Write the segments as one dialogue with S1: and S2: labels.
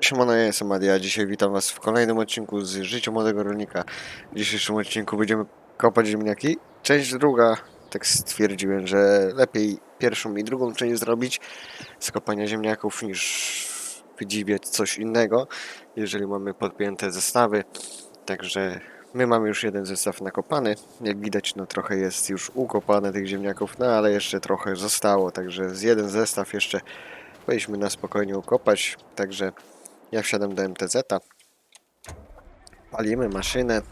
S1: Siemano, ja jestem Adi, a dzisiaj witam was w kolejnym odcinku z Życia Młodego Rolnika. W dzisiejszym odcinku będziemy kopać ziemniaki. Część druga, tak stwierdziłem, że lepiej pierwszą i drugą część zrobić z kopania ziemniaków niż wydziwiać coś innego, jeżeli mamy podpięte zestawy. Także my mamy już jeden zestaw nakopany. Jak widać, no trochę jest już ukopane tych ziemniaków, no ale jeszcze trochę zostało, także z jeden zestaw jeszcze powinniśmy na spokojnie ukopać. Także ja wsiadam do MTZ-a. Palimy maszynę.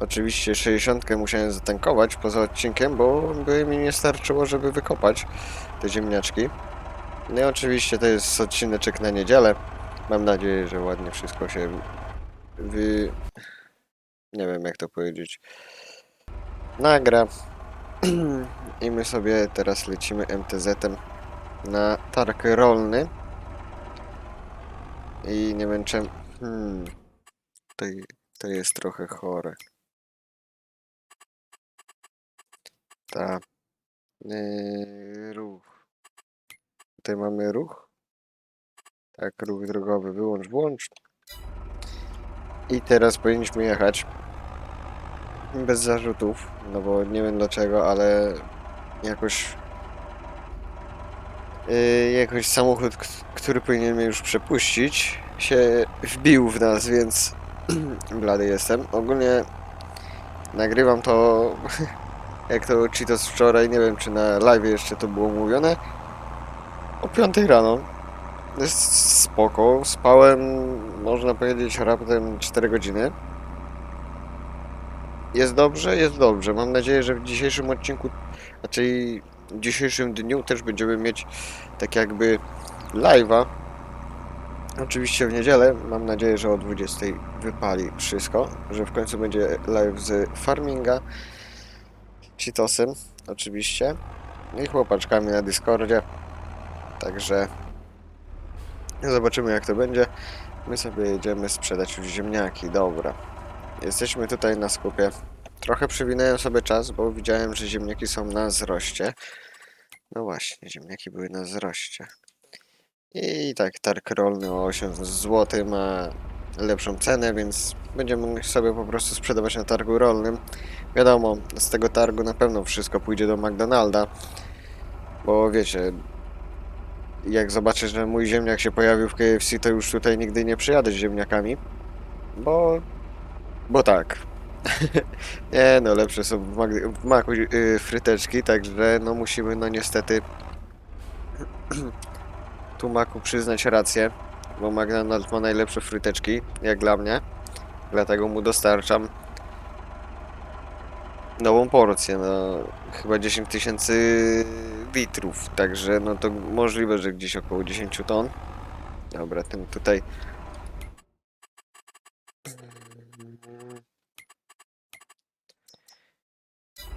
S1: Oczywiście 60 musiałem zatankować poza odcinkiem, bo by mi nie starczyło, żeby wykopać te ziemniaczki. No i oczywiście to jest odcineczek na niedzielę. Mam nadzieję, że ładnie wszystko się wy... Nie wiem jak to powiedzieć. Nagra. I my sobie teraz lecimy MTZ-em na targ rolny. I nie wiem czym. Hmm. To, to jest trochę chore. Ta. Yy, ruch. Tutaj mamy ruch. Tak, ruch drogowy. Wyłącz, włącz. I teraz powinniśmy jechać. Bez zarzutów. No bo nie wiem dlaczego, ale jakoś jakoś samochód, który powinien mnie już przepuścić, się wbił w nas, więc blady jestem. Ogólnie nagrywam to, jak to Cheetos wczoraj, nie wiem czy na live jeszcze to było mówione, o 5 rano. Jest spoko, spałem, można powiedzieć, raptem 4 godziny. Jest dobrze, jest dobrze. Mam nadzieję, że w dzisiejszym odcinku, raczej w dzisiejszym dniu też będziemy mieć tak jakby live'a. Oczywiście w niedzielę. Mam nadzieję, że o 20 wypali wszystko, że w końcu będzie live z farminga. Cheetosem oczywiście. I chłopaczkami na Discordzie. Także zobaczymy jak to będzie. My sobie jedziemy sprzedać już ziemniaki. Dobra. Jesteśmy tutaj na skupie. Trochę przewinąłem sobie czas, bo widziałem, że ziemniaki są na wzroście. No właśnie, ziemniaki były na wzroście. I tak, targ rolny o 8 zł ma lepszą cenę, więc będziemy sobie po prostu sprzedawać na targu rolnym. Wiadomo, z tego targu na pewno wszystko pójdzie do McDonalda, bo wiecie, jak zobaczę, że mój ziemniak się pojawił w KFC, to już tutaj nigdy nie przyjadę z ziemniakami, bo... bo tak. Nie no, lepsze są w, Mag- w yy, fryteczki, także no musimy no niestety tu Macu przyznać rację, bo McDonald's ma najlepsze fryteczki, jak dla mnie, dlatego mu dostarczam nową porcję, no chyba 10 tysięcy litrów, także no to możliwe, że gdzieś około 10 ton. Dobra, ten tutaj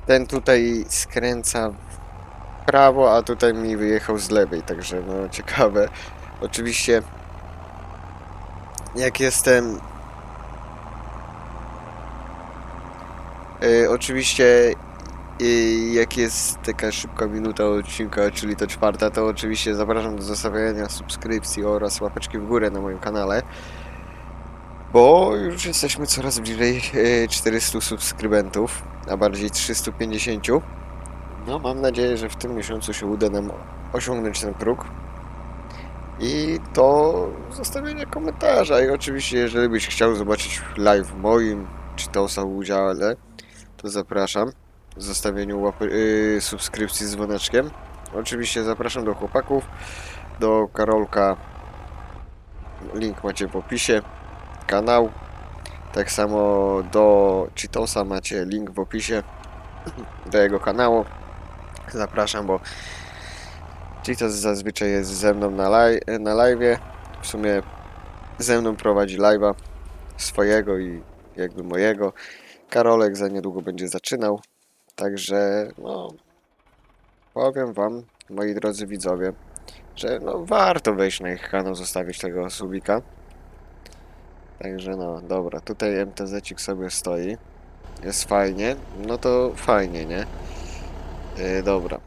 S1: Ten tutaj skręca w prawo, a tutaj mi wyjechał z lewej, także no ciekawe. Oczywiście jak jestem y, oczywiście y, jak jest taka szybka minuta odcinka, czyli to czwarta, to oczywiście zapraszam do zostawiania subskrypcji oraz łapeczki w górę na moim kanale. Bo już jesteśmy coraz bliżej y, 400 subskrybentów, a bardziej 350. No, mam nadzieję, że w tym miesiącu się uda nam osiągnąć ten próg. I to zostawienie komentarza. I oczywiście, jeżeli byś chciał zobaczyć live moim czy to są udziale, to zapraszam. Zostawieniu łapy, yy, subskrypcji z dzwoneczkiem. Oczywiście zapraszam do chłopaków, do Karolka. Link macie w opisie. Kanał. Tak samo do Cheetosa macie link w opisie do jego kanału. Zapraszam, bo Cheetos zazwyczaj jest ze mną na, live, na live'ie. W sumie ze mną prowadzi live'a swojego i jakby mojego. Karolek za niedługo będzie zaczynał. Także no powiem wam, moi drodzy widzowie, że no warto wejść na ich kanał, zostawić tego subika. Także no, dobra, tutaj MTZ-cik sobie stoi. Jest fajnie, no to fajnie, nie? Yy, dobra.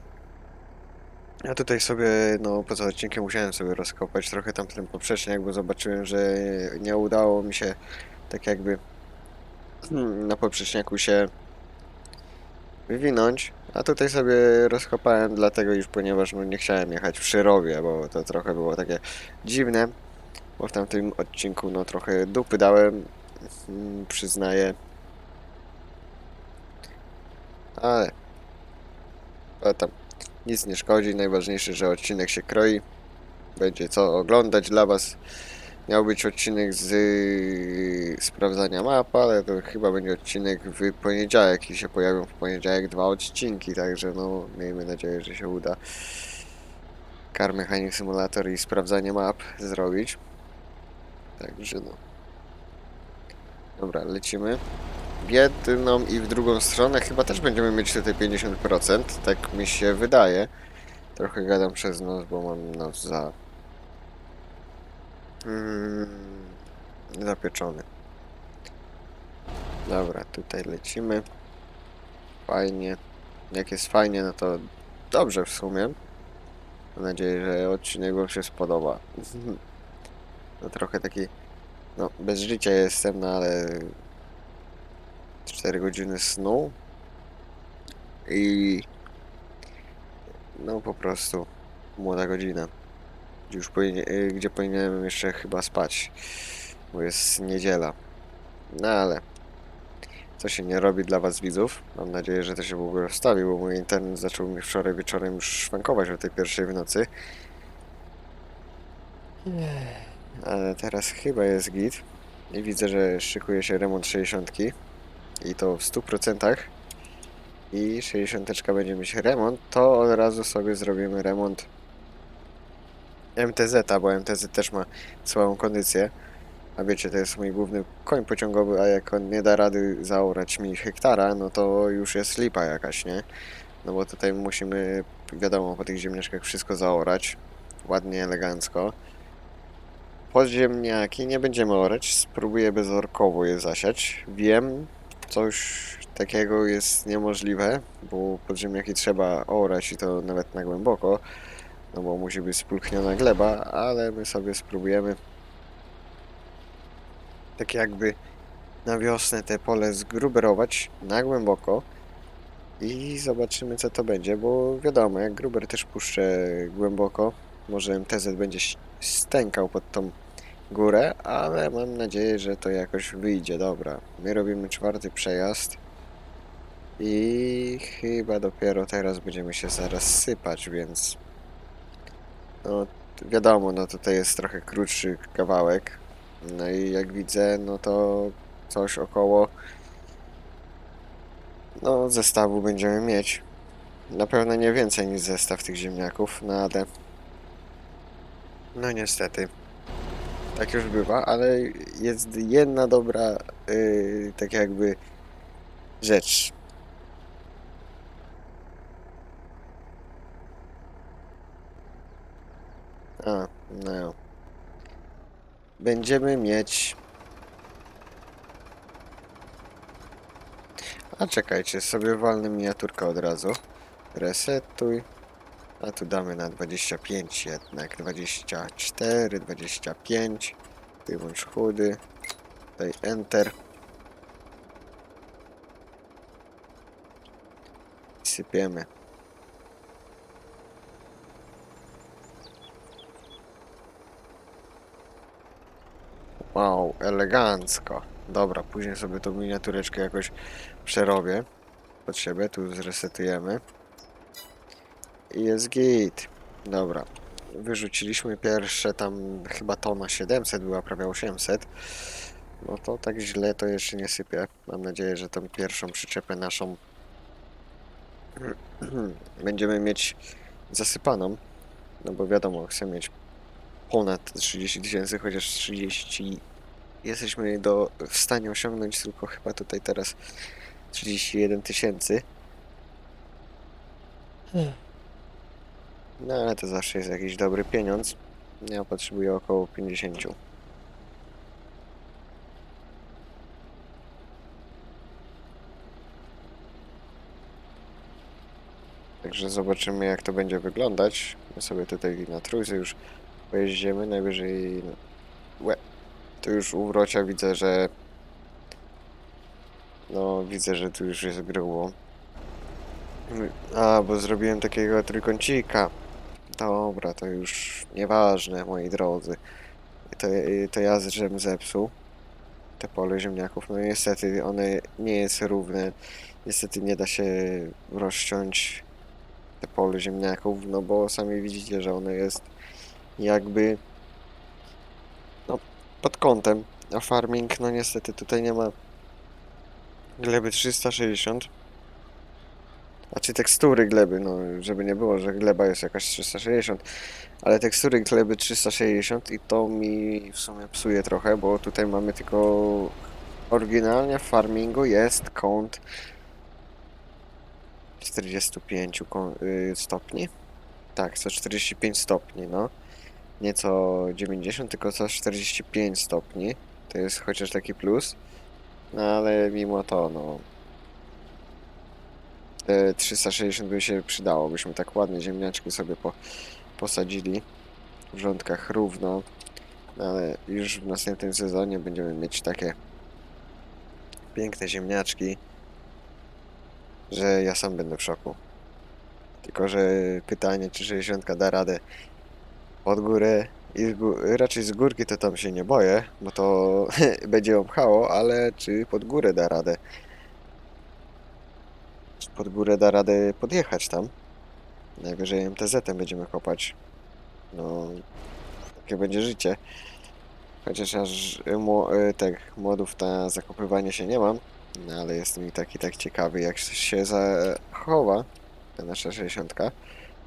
S1: Ja tutaj sobie, no poza odcinkiem musiałem sobie rozkopać trochę tam ten bo zobaczyłem, że nie udało mi się tak jakby hmm, na poprzeczniaku się wywinąć. A tutaj sobie rozkopałem dlatego już, ponieważ no, nie chciałem jechać w Szyrowie, bo to trochę było takie dziwne. Bo w tamtym odcinku no trochę dupy dałem, mm, przyznaję. Ale to tam nic nie szkodzi, najważniejsze, że odcinek się kroi. Będzie co oglądać dla Was. Miał być odcinek z y, sprawdzania map, ale to chyba będzie odcinek w poniedziałek i się pojawią w poniedziałek dwa odcinki, także no miejmy nadzieję, że się uda Car Mechanic Simulator i sprawdzanie map zrobić. Także no. Dobra, lecimy. W jedną i w drugą stronę chyba też będziemy mieć tutaj 50%, tak mi się wydaje. Trochę gadam przez nos, bo mam nos za... Mm, zapieczony. Dobra, tutaj lecimy. Fajnie. Jak jest fajnie, no to dobrze w sumie. Mam nadzieję, że odcinek Wam się spodoba. No trochę taki... No, bez życia jestem, no ale... 4 godziny snu. I... No po prostu... Młoda godzina. Gdzie już y, gdzie powinienem jeszcze chyba spać. Bo jest niedziela. No ale... Co się nie robi dla was widzów. Mam nadzieję, że to się w ogóle wstawi, bo mój internet zaczął mi wczoraj wieczorem już szwankować o tej pierwszej w nocy. Ale teraz chyba jest git. I widzę, że szykuje się remont 60. I to w 100%. I 60 będzie mieć remont, to od razu sobie zrobimy remont MTZ, bo MTZ też ma słabą kondycję. A wiecie, to jest mój główny koń pociągowy, a jak on nie da rady zaorać mi hektara, no to już jest lipa jakaś, nie? No bo tutaj musimy, wiadomo, po tych ziemniaczkach wszystko zaorać. Ładnie, elegancko. Podziemniaki nie będziemy orać, spróbuję bezorkowo je zasiać. Wiem, coś takiego jest niemożliwe, bo podziemniaki trzeba orać i to nawet na głęboko, no bo musi być spulchniona gleba, ale my sobie spróbujemy tak jakby na wiosnę te pole zgruberować na głęboko i zobaczymy co to będzie, bo wiadomo, jak gruber też puszczę głęboko, może MTZ będzie stękał pod tą górę, ale mam nadzieję, że to jakoś wyjdzie. Dobra, my robimy czwarty przejazd i chyba dopiero teraz będziemy się zaraz sypać, więc no wiadomo, no tutaj jest trochę krótszy kawałek. No i jak widzę, no to coś około no zestawu będziemy mieć. Na pewno nie więcej niż zestaw tych ziemniaków, no ale no niestety. Tak już bywa, ale jest jedna dobra, yy, tak jakby rzecz. A, no. Będziemy mieć. A czekajcie, sobie walnę miniaturkę od razu. Resetuj. A tu damy na 25 jednak. 24, 25. Wyłącz chudy. Daj Enter. Sypiemy. Wow, elegancko. Dobra, później sobie tą miniatureczkę jakoś przerobię pod siebie. Tu zresetujemy. I jest git. Dobra. Wyrzuciliśmy pierwsze tam chyba tona 700 była prawie 800. No to tak źle to jeszcze nie sypię. Mam nadzieję, że tą pierwszą przyczepę naszą będziemy mieć zasypaną. No bo wiadomo, chcę mieć ponad 30 tysięcy, chociaż 30 jesteśmy do, w stanie osiągnąć tylko chyba tutaj teraz 31 tysięcy. No ale to zawsze jest jakiś dobry pieniądz. Ja potrzebuję około 50. Także zobaczymy jak to będzie wyglądać. My sobie tutaj na trójce już pojeździmy, najwyżej... No, łe. Tu już u wrocia widzę, że... No, widzę, że tu już jest grubo. A, bo zrobiłem takiego trójkącika. Dobra, to już nieważne, moi drodzy. To, to ja żem zepsuł te pole ziemniaków. No niestety one nie jest równe. Niestety nie da się rozciąć te pole ziemniaków, no bo sami widzicie, że one jest jakby no, pod kątem. A farming, no niestety tutaj nie ma gleby 360. A czy tekstury gleby, no żeby nie było, że gleba jest jakaś 360, ale tekstury gleby 360 i to mi w sumie psuje trochę, bo tutaj mamy tylko oryginalnie w farmingu jest kąt 45 ką- y, stopni. Tak, co 45 stopni, no. Nie co 90, tylko co 45 stopni. To jest chociaż taki plus. No ale mimo to, no. Te 360 by się przydało, byśmy tak ładnie ziemniaczki sobie po, posadzili w rządkach równo. No, ale już w następnym sezonie będziemy mieć takie piękne ziemniaczki, że ja sam będę w szoku. Tylko, że pytanie, czy 60 da radę pod górę i z gó- raczej z górki to tam się nie boję, bo to będzie obchało, ale czy pod górę da radę? Pod górę da radę podjechać tam? Najwyżej MTZ-em będziemy kopać. No, takie będzie życie. Chociaż aż y, tak, młodów na zakopywanie się nie mam, no ale jestem i tak i tak ciekawy jak się zachowa ta nasza 60.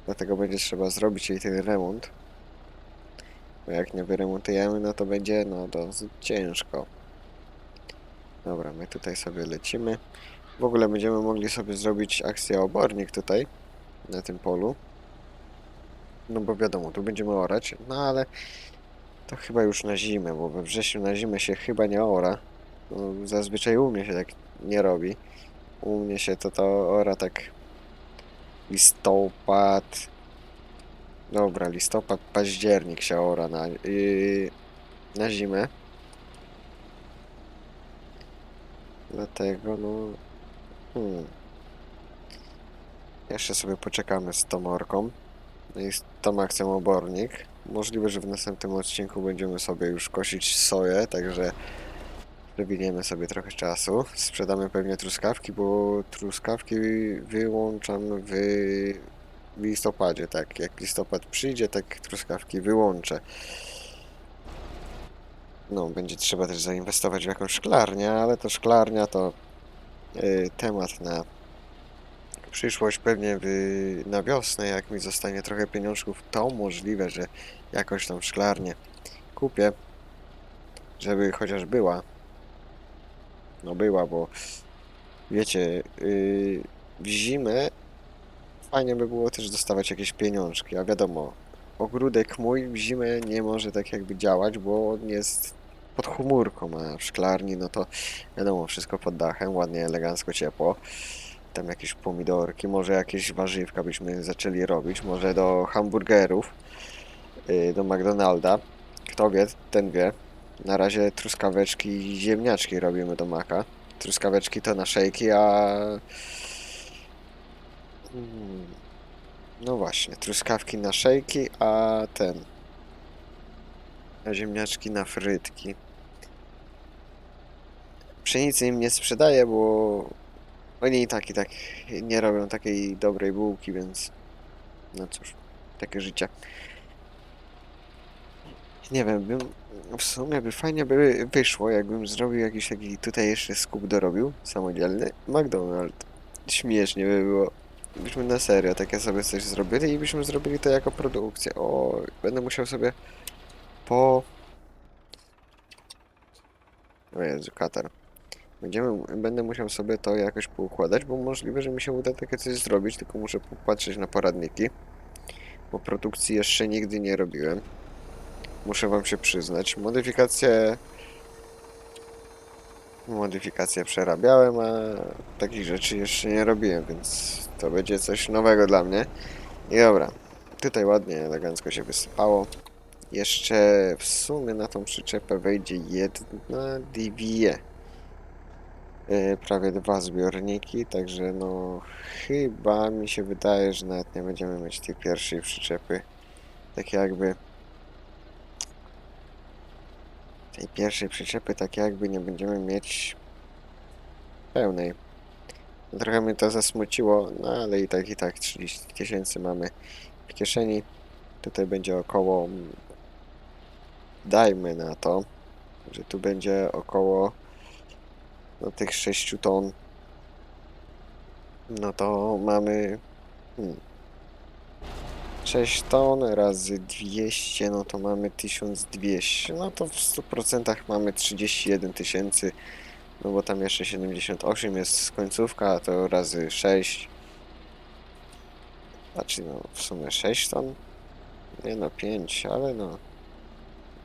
S1: Dlatego będzie trzeba zrobić jej ten remont. Bo jak nie wyremontujemy, no to będzie no dosyć ciężko. Dobra, my tutaj sobie lecimy. W ogóle będziemy mogli sobie zrobić akcję obornik tutaj, na tym polu. No bo wiadomo, tu będziemy orać, no ale to chyba już na zimę, bo we wrześniu na zimę się chyba nie ora. No, zazwyczaj u mnie się tak nie robi. U mnie się to to ora tak listopad. Dobra, listopad, październik się ora na, yy, na zimę. Dlatego no. Hmm. Jeszcze sobie poczekamy z tą orką. No tą akcją obornik. Możliwe, że w następnym odcinku będziemy sobie już kosić soję, także przewiniemy sobie trochę czasu. Sprzedamy pewnie truskawki, bo truskawki wyłączam w listopadzie, tak. Jak listopad przyjdzie, tak truskawki wyłączę. No, będzie trzeba też zainwestować w jakąś szklarnię, ale to szklarnia to temat na przyszłość pewnie na wiosnę, jak mi zostanie trochę pieniążków, to możliwe, że jakąś tam szklarnię kupię, żeby chociaż była. No była, bo wiecie, yy, w zimę fajnie by było też dostawać jakieś pieniążki, a wiadomo, ogródek mój w zimę nie może tak jakby działać, bo on jest pod chmurką, a w szklarni no to wiadomo, wszystko pod dachem, ładnie, elegancko, ciepło tam jakieś pomidorki, może jakieś warzywka byśmy zaczęli robić, może do hamburgerów, yy, do McDonalda. Kto wie, ten wie. Na razie truskaweczki i ziemniaczki robimy do maka. Truskaweczki to na szejki, a... Mm, No właśnie, truskawki na szejki, a ten... A ziemniaczki na frytki. Pszenicy im nie sprzedaję, bo oni i tak i tak nie robią takiej dobrej bułki, więc no cóż, takie życie. Nie wiem, bym, w sumie by fajnie by wyszło, jakbym zrobił jakiś taki tutaj jeszcze skup dorobił, samodzielny, McDonald's. Śmiesznie by było. Byśmy na serio takie sobie coś zrobili i byśmy zrobili to jako produkcję. O, będę musiał sobie po... O Jezu, katar. Będziemy, będę musiał sobie to jakoś poukładać, bo możliwe, że mi się uda takie coś zrobić, tylko muszę popatrzeć na poradniki, bo produkcji jeszcze nigdy nie robiłem. Muszę wam się przyznać. Modyfikacje modyfikacje przerabiałem, a takich rzeczy jeszcze nie robiłem, więc to będzie coś nowego dla mnie. I dobra, tutaj ładnie, elegancko się wysypało. Jeszcze w sumie na tą przyczepę wejdzie jedna DVE. Yy, prawie dwa zbiorniki, także no chyba mi się wydaje, że nawet nie będziemy mieć tej pierwszej przyczepy. Tak jakby tej pierwszej przyczepy tak jakby nie będziemy mieć pełnej. Trochę mnie to zasmuciło, no ale i tak i tak 30 tysięcy mamy w kieszeni. Tutaj będzie około dajmy na to, że tu będzie około no, tych 6 ton. No to mamy hmm, 6 ton razy 200, no to mamy 1200. No to w 100% mamy 31 tysięcy. No bo tam jeszcze 78 jest końcówka, to razy 6. Znaczy no w sumie 6 ton. Nie no 5, ale no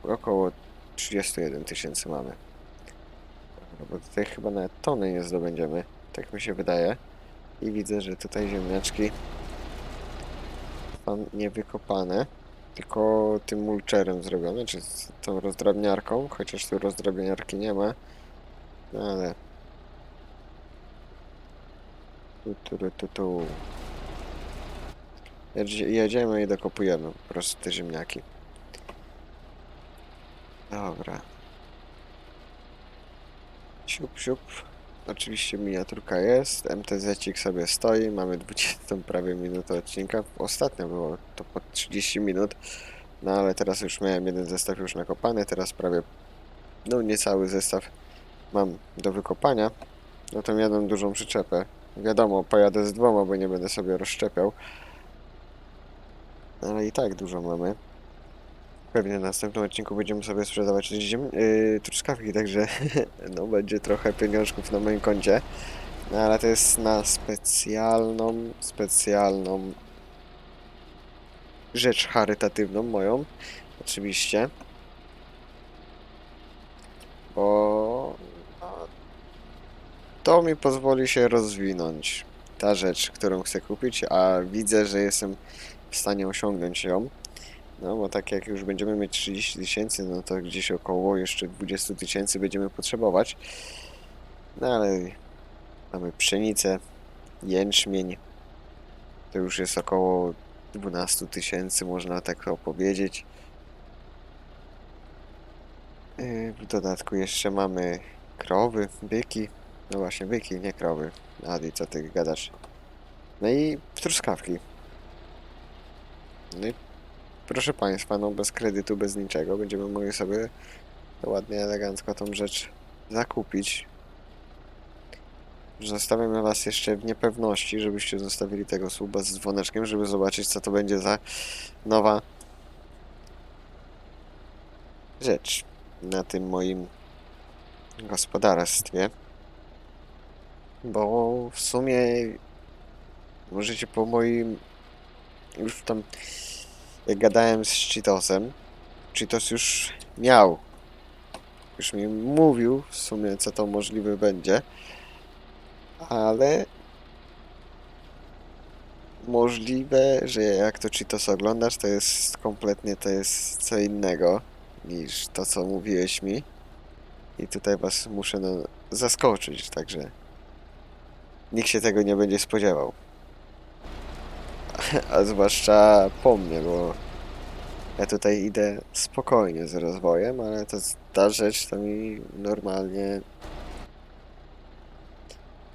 S1: około 31 tysięcy mamy. Dobra, bo tutaj chyba nawet tony nie zdobędziemy, tak mi się wydaje. I widzę, że tutaj ziemniaczki są niewykopane, tylko tym mulcherem zrobione, czy z tą rozdrabniarką, chociaż tu rozdrabniarki nie ma. No ale... Tu, tu, tu, tu, tu. Jedzie- Jedziemy i dokopujemy po prostu te ziemniaki. Dobra. Siup, siup. Oczywiście miniaturka jest, MTZ-cik sobie stoi, mamy 20 prawie minutę odcinka. Ostatnio było to po 30 minut, no ale teraz już miałem jeden zestaw już nakopany, teraz prawie, no niecały zestaw mam do wykopania. No to jedną dużą przyczepę. Wiadomo, pojadę z dwoma, bo nie będę sobie rozszczepiał. Ale i tak dużo mamy. Pewnie w następnym odcinku będziemy sobie sprzedawać ziem, yy, truskawki, także no będzie trochę pieniążków na moim koncie. No ale to jest na specjalną, specjalną rzecz charytatywną moją. Oczywiście. Bo no, to mi pozwoli się rozwinąć. Ta rzecz, którą chcę kupić, a widzę, że jestem w stanie osiągnąć ją. No bo tak jak już będziemy mieć 30 tysięcy, no to gdzieś około jeszcze 20 tysięcy będziemy potrzebować. No ale mamy pszenicę, jęczmień. To już jest około 12 tysięcy, można tak opowiedzieć. Yy, W dodatku jeszcze mamy krowy, byki. No właśnie, byki, nie krowy. Adi, co ty gadasz? No i truskawki. No i proszę Państwa, no bez kredytu, bez niczego będziemy mogli sobie ładnie, elegancko tą rzecz zakupić. Zostawiamy Was jeszcze w niepewności, żebyście zostawili tego suba z dzwoneczkiem, żeby zobaczyć co to będzie za nowa rzecz na tym moim gospodarstwie. Bo w sumie możecie po moim już tam jak gadałem z Cheetosem, Cheetos już miał. Już mi mówił w sumie co to możliwe będzie. Ale możliwe, że jak to Cheetos oglądasz to jest kompletnie to jest co innego niż to co mówiłeś mi. I tutaj was muszę no, zaskoczyć, także nikt się tego nie będzie spodziewał. A zwłaszcza po mnie, bo ja tutaj idę spokojnie z rozwojem, ale to ta rzecz to mi normalnie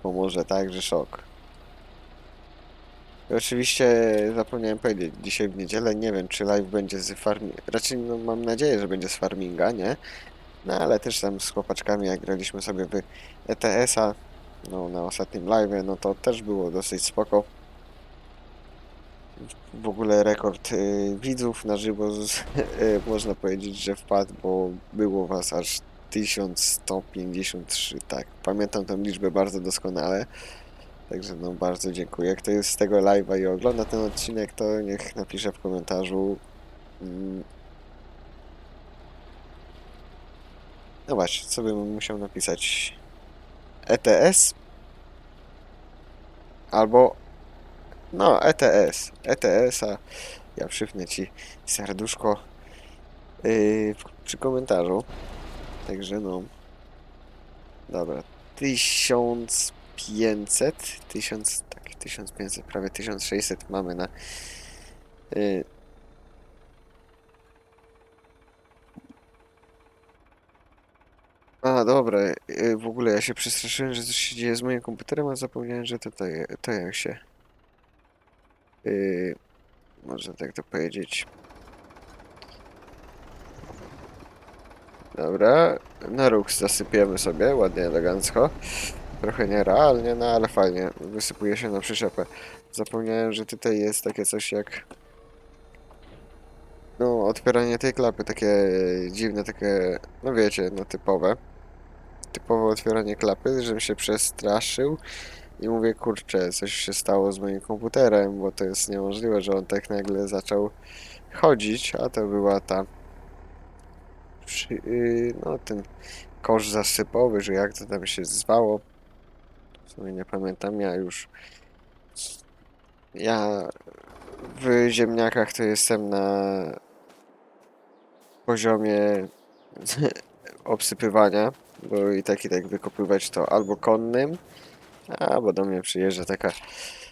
S1: pomoże tak, że szok. I oczywiście zapomniałem powiedzieć, dzisiaj w niedzielę nie wiem czy live będzie z farminga, raczej no, mam nadzieję, że będzie z farminga, nie? No ale też tam z chłopaczkami jak graliśmy sobie w ETS-a, no na ostatnim live, no to też było dosyć spoko. W ogóle rekord y, widzów na żywo z, y, można powiedzieć, że wpadł, bo było was aż 1153, tak. Pamiętam tę liczbę bardzo doskonale. Także no bardzo dziękuję. Kto jest z tego live'a i ogląda ten odcinek, to niech napisze w komentarzu. mm, No właśnie, co bym musiał napisać? ETS albo no ETS, ETS, a ja przypnę ci serduszko yy, przy komentarzu. Także no. Dobra. 1500, 1000, tak, 1500, prawie 1600 mamy na yy, A, dobra, yy, w ogóle ja się przestraszyłem, że coś się dzieje z moim komputerem, a zapomniałem, że to, to, to jak się... Yy, można tak to powiedzieć. Dobra, na róg zasypiemy sobie, ładnie, elegancko. Trochę nierealnie, no ale fajnie, wysypuje się na przyczepę. Zapomniałem, że tutaj jest takie coś jak... No, otwieranie tej klapy, takie dziwne, takie, no wiecie, no typowe. Typowe otwieranie klapy, żebym się przestraszył i mówię, kurczę, coś się stało z moim komputerem, bo to jest niemożliwe, że on tak nagle zaczął chodzić, a to była ta yy, no ten kosz zasypowy, że jak to tam się zwało. W sumie nie pamiętam, ja już ja w ziemniakach to jestem na poziomie obsypywania, bo i tak i tak wykopywać to albo konnym, albo do mnie przyjeżdża taka,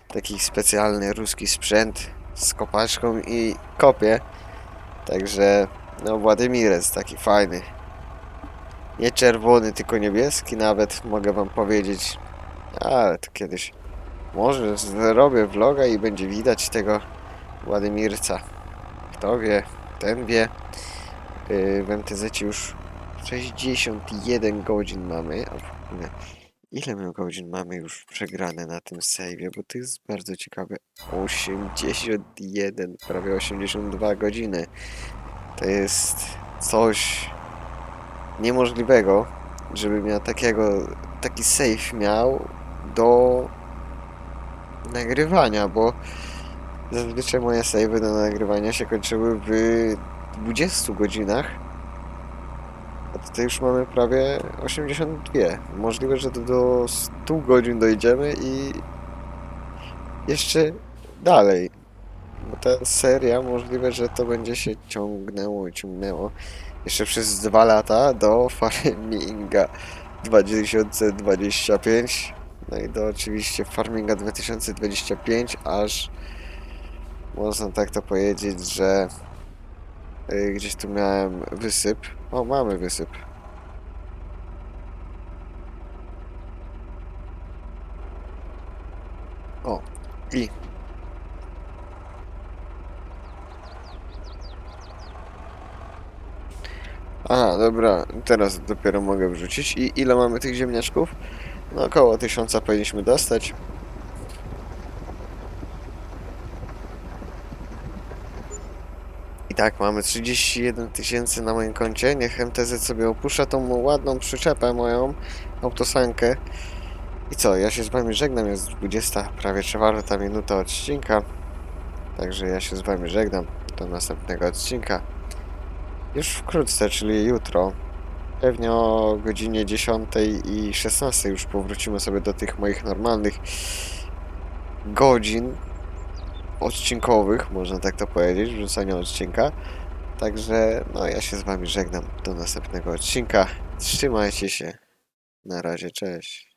S1: taki specjalny ruski sprzęt z kopaczką i kopie. Także no Władimirec taki fajny. Nie czerwony, tylko niebieski nawet mogę wam powiedzieć. Ale to kiedyś może zrobię vloga i będzie widać tego Władimirca. Kto wie, ten wie. Yy, w MTZ już 61 godzin mamy. A w ogóle, ile my godzin mamy już przegrane na tym save'ie? Bo to jest bardzo ciekawe. 81, prawie 82 godziny. To jest coś niemożliwego, żebym ja takiego, taki save miał do nagrywania, bo zazwyczaj moje savey do nagrywania się kończyły w 20 godzinach, tutaj już mamy prawie 82. Możliwe, że do, do 100 godzin dojdziemy i jeszcze dalej. Bo ta seria możliwe, że to będzie się ciągnęło i ciągnęło jeszcze przez dwa lata do Farminga 2025. No i do oczywiście Farminga 2025, aż można tak to powiedzieć, że y, gdzieś tu miałem wysyp. O, mamy wysyp. O, i Aha, dobra, teraz dopiero mogę wrzucić. I ile mamy tych ziemniaczków? No około tysiąca powinniśmy dostać. I tak, mamy 31 tysięcy na moim koncie. Niech MTZ sobie opuszcza tą ładną przyczepę moją, autosankę. I co, ja się z wami żegnam, jest 20, prawie czwarta minuta odcinka. Także ja się z wami żegnam. Do następnego odcinka. Już wkrótce, czyli jutro. Pewnie o godzinie 10 i 16 już powrócimy sobie do tych moich normalnych godzin odcinkowych, można tak to powiedzieć, wrzucania odcinka. Także no ja się z wami żegnam do następnego odcinka. Trzymajcie się. Na razie, cześć.